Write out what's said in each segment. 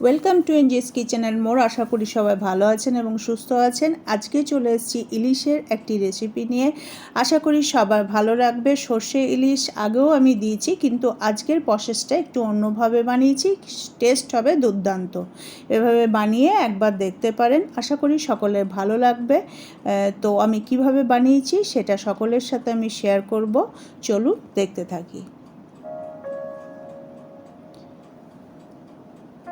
Welcome to NGS kitchen and more আশা করি সবাই ভালো আছেন এবং সুস্থ আছেন। আজকে চলে এসেছি ইলিশের একটি রেসিপি নিয়ে। আশা করি সবার ভালো রাখবে সর্ষে ইলিশ আগেও আমি দিয়েছি, কিন্তু আজকের প্রসেসটা একটু অন্যভাবে বানিয়েছি। টেস্ট হবে দুর্দান্ত। এভাবে বানিয়ে একবার দেখতে পারেন। আশা করি সকলের ভালো লাগবে। তো আমি কীভাবে বানিয়েছি সেটা সকলের সাথে আমি শেয়ার করব। চলুন দেখতে থাকি।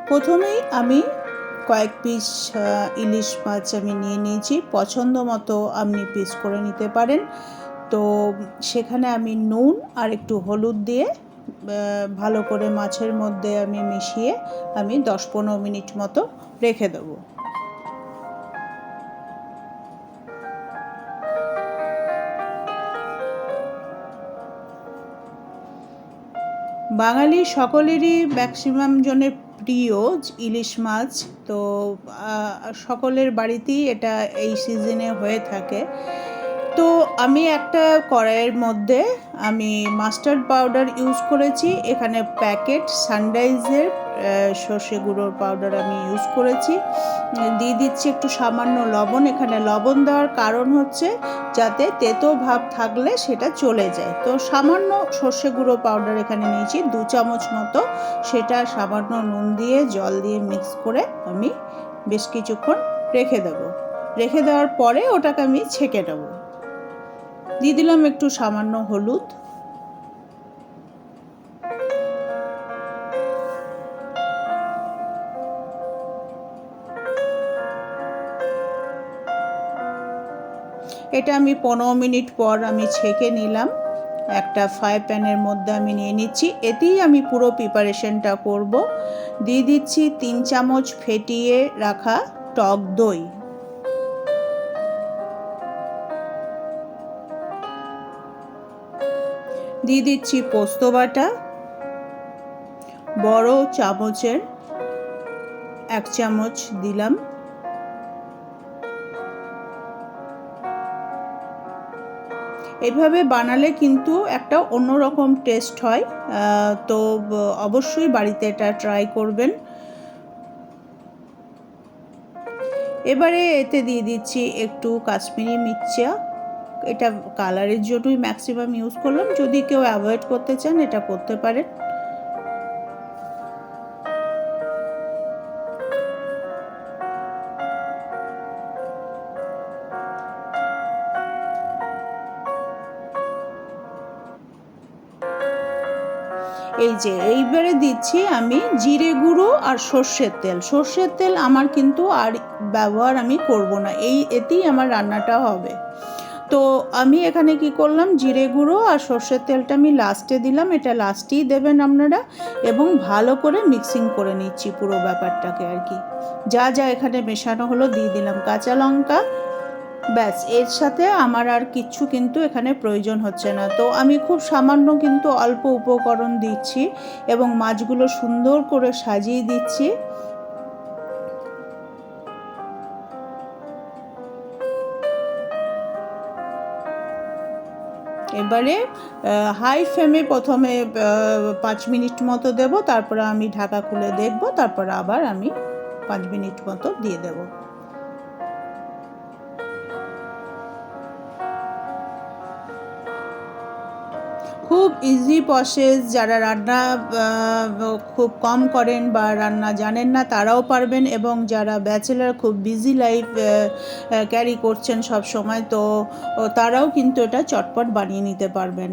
প্রথমেই আমি কয়েক পিস ইলিশ মাছ আমি নিয়ে নিয়েছি। পছন্দ মতো আপনি পিস করে নিতে পারেন। তো সেখানে আমি নুন আর একটু হলুদ দিয়ে ভালো করে মাছের মধ্যে আমি মিশিয়ে আমি দশ পনেরো মিনিট মতো রেখে দেবো। বাঙালি সকলেরই ম্যাক্সিমাম জনের প্রিয় ইলিশ মাছ তো সকলের বাড়িতেই এটা এই সিজনে হয়ে থাকে। তো আমি একটা কড়াইয়ের মধ্যে আমি মাস্টার্ড পাউডার ইউজ করেছি, এখানে প্যাকেট সানরাইজের সর্ষে গুঁড়োর পাউডার আমি ইউজ করেছি। দিয়ে দিচ্ছি একটু সামান্য লবণ, এখানে লবণ দেওয়ার কারণ হচ্ছে যাতে তেতো ভাব থাকলে সেটা চলে যায়। তো সামান্য সর্ষে গুঁড়ো পাউডার এখানে নিয়েছি, দু চামচ মতো। সেটা সামান্য নুন দিয়ে, জল দিয়ে মিক্স করে আমি বেশ কিছুক্ষণ রেখে দেবো। রেখে দেওয়ার পরে ওটাকে আমি ছেঁকে নেব। দিয়ে দিলাম একটু সামান্য হলুদ। এটা আমি পনেরো মিনিট পর আমি ছেঁকে নিলাম। একটা ফ্রাই প্যানের মধ্যে আমি নিয়ে নিচ্ছি। এতেই আমি পুরো প্রিপারেশনটা করব। দিয়ে দিচ্ছি তিন চামচ ফেটিয়ে রাখা টক দই। দিয়ে দিচ্ছি পোস্ত বাটা, বড় চামচের এক চামচ দিলাম। এভাবে বানালে কিন্তু একটা অন্যরকম টেস্ট হয় তো অবশ্যই বাড়িতে এটা ট্রাই করবেন। এবারে এতে দিয়ে দিচ্ছি একটু কাশ্মীরি মির্চা। এটা কালারের জন্যই ম্যাক্সিমাম ইউজ করলাম। যদি কেউ অ্যাভয়েড করতে চান, এটা করতে পারেন। এই যে, এইবারে দিচ্ছি আমি জিরে গুঁড়ো আর সর্ষের তেল। সর্ষের তেল আমার কিন্তু আর ব্যবহার আমি করব না। এই, এতেই আমার রান্নাটা হবে। তো আমি এখানে কি করলাম? জিরে গুঁড়ো আর সর্ষের তেলটা আমি লাস্টে দিলাম। এটা লাস্টেই দেবেন আপনারা এবং ভালো করে মিক্সিং করে নিচ্ছি পুরো ব্যাপারটাকে আর কি। যা যা এখানে মেশানো হলো দিয়ে দিলাম কাঁচা লঙ্কা। ব্যাস, এর সাথে আমার আর কিচ্ছু কিন্তু এখানে প্রয়োজন হচ্ছে না। তো আমি খুব সামান্য কিন্তু অল্প উপকরণ দিচ্ছি এবং মাছগুলো সুন্দর করে সাজিয়ে দিচ্ছি। এবারে হাই ফ্লেমে প্রথমে পাঁচ মিনিট মতো দেব, তারপরে আমি ঢাকা খুলে দেখব, তারপর আবার আমি পাঁচ মিনিট মতো দিয়ে দেবো। খুব ইজি প্রসেস যারা রান্না খুব কম করেন বা রান্না জানেন না, তারাও পারবেন এবং যারা ব্যাচেলার খুব বিজি লাইফ ক্যারি করছেন সব সময়, তো তারাও কিন্তু এটা চটপট বানিয়ে নিতে পারবেন।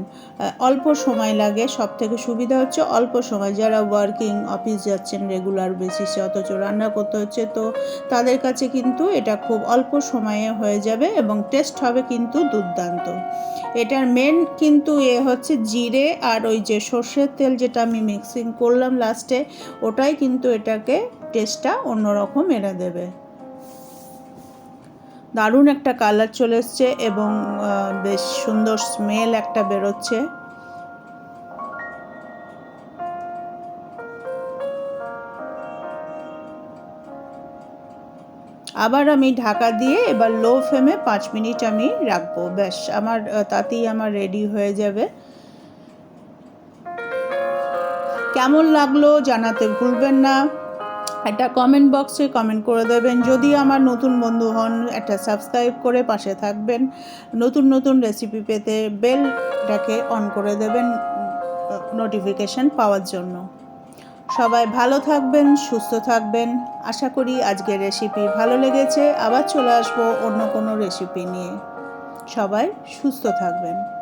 অল্প সময় লাগে সব থেকে সুবিধা হচ্ছে অল্প সময়। যারা ওয়ার্কিং অফিস যাচ্ছেন রেগুলার বেসিসে অথচ রান্না করতে হচ্ছে, তো তাদের কাছে কিন্তু এটা খুব অল্প সময়ে হয়ে যাবে এবং টেস্ট হবে কিন্তু দুর্দান্ত। এটার মেন কিন্তু এ হচ্ছে জিরে আর ওই যে সর্ষের তেল যেটা আমি মিক্সিং করলাম লাস্টে ওটাই কিন্তু এটাকে টেস্টটা অন্যরকম এনে দেবে। দারুণ একটা কালার চলে এসছে এবং বেশ সুন্দর স্মেল একটা বেরোচ্ছে। আবার আমি ঢাকা দিয়ে এবার লো ফ্লেমে পাঁচ মিনিট আমি রাখব। ব্যাস, আমার তাতেই আমার রেডি হয়ে যাবে। কেমন লাগল জানাতে ভুলবেন না। একটা কমেন্ট বক্সে কমেন্ট করে দেবেন। যদি আমার নতুন বন্ধু হন, একটা সাবস্ক্রাইব করে পাশে থাকবেন। নতুন নতুন রেসিপি পেতে বেলটাকে অন করে দেবেন নোটিফিকেশন পাওয়ার জন্য। সবাই ভালো থাকবেন, সুস্থ থাকবেন। আশা করি আজকের রেসিপি ভালো লেগেছে। আবার চলে আসব অন্য কোনো রেসিপি নিয়ে। সবাই সুস্থ থাকবেন।